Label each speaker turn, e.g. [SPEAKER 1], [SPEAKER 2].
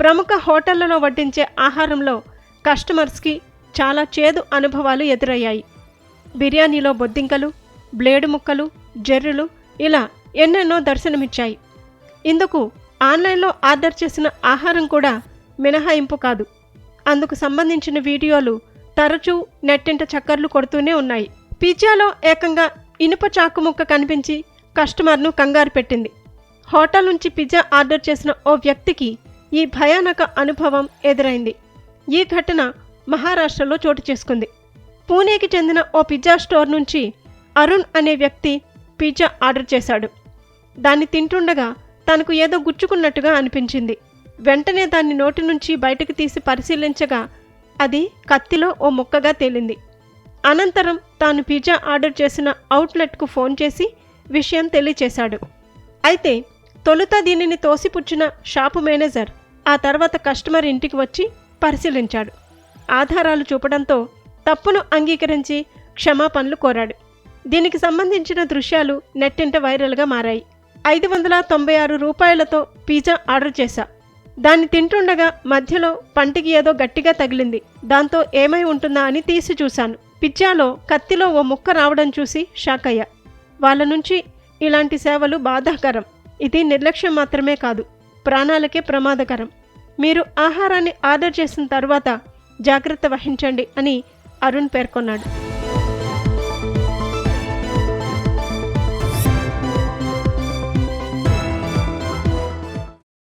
[SPEAKER 1] ప్రముఖ హోటళ్ళలో వడ్డించే ఆహారంలో కస్టమర్స్కి చాలా చేదు అనుభవాలు ఎదురయ్యాయి. బిర్యానీలో బొద్దింకలు బ్లేడు ముక్కలు జర్రులు ఇలా ఎన్నెన్నో దర్శనమిచ్చాయి. ఇందుకు ఆన్లైన్లో ఆర్డర్ చేసిన ఆహారం కూడా మినహాయింపు కాదు. అందుకు సంబంధించిన వీడియోలు తరచూ నెట్టింట చక్కర్లు కొడుతూనే ఉన్నాయి. పిజ్జాలో ఏకంగా ఇనుప చాకు ముక్క కనిపించి కస్టమర్ను కంగారు పెట్టింది. హోటల్ నుంచి పిజ్జా ఆర్డర్ చేసిన ఓ వ్యక్తికి ఈ భయానక అనుభవం ఎదురైంది. ఈ ఘటన మహారాష్ట్రలో చోటు చేసుకుంది. పూణేకి చెందిన ఓ పిజ్జా స్టోర్ నుంచి అరుణ్ అనే వ్యక్తి పిజ్జా ఆర్డర్ చేశాడు. దాన్ని తింటుండగా తనకు ఏదో గుచ్చుకున్నట్టుగా అనిపించింది. వెంటనే దాన్ని నోటి నుంచి బయటకు తీసి పరిశీలించగా అది కత్తిలో ఓ ముక్కగా తేలింది. అనంతరం తాను పిజ్జా ఆర్డర్ చేసిన అవుట్లెట్కు ఫోన్ చేసి విషయం తెలియచేశాడు. అయితే తొలుత దీనిని తోసిపుచ్చిన షాపు మేనేజర్ ఆ తర్వాత కస్టమర్ ఇంటికి వచ్చి పరిశీలించాడు. ఆధారాలు చూపడంతో తప్పును అంగీకరించి క్షమాపణలు కోరాడు. దీనికి సంబంధించిన దృశ్యాలు నెట్టింట వైరల్గా మారాయి. ఐదు వందల తొంభై ఆరు రూపాయలతో పిజ్జా ఆర్డర్ చేశా. దాన్ని తింటుండగా మధ్యలో పంటికి ఏదో గట్టిగా తగిలింది. దాంతో ఏమై ఉంటుందా అని తీసి చూశాను. పిజ్జాలో కత్తిలో ఓ ముక్క రావడం చూసి షాక్ అయ్యా. వాళ్ళ నుంచి ఇలాంటి సేవలు బాధాకరం. ఇది నిర్లక్ష్యం మాత్రమే కాదు. ప్రాణాలకే ప్రమాదకరం. మీరు ఆహారాన్ని ఆర్డర్ చేసిన తర్వాత జాగ్రత్త వహించండి అని అరుణ్ పేర్కొన్నాడు.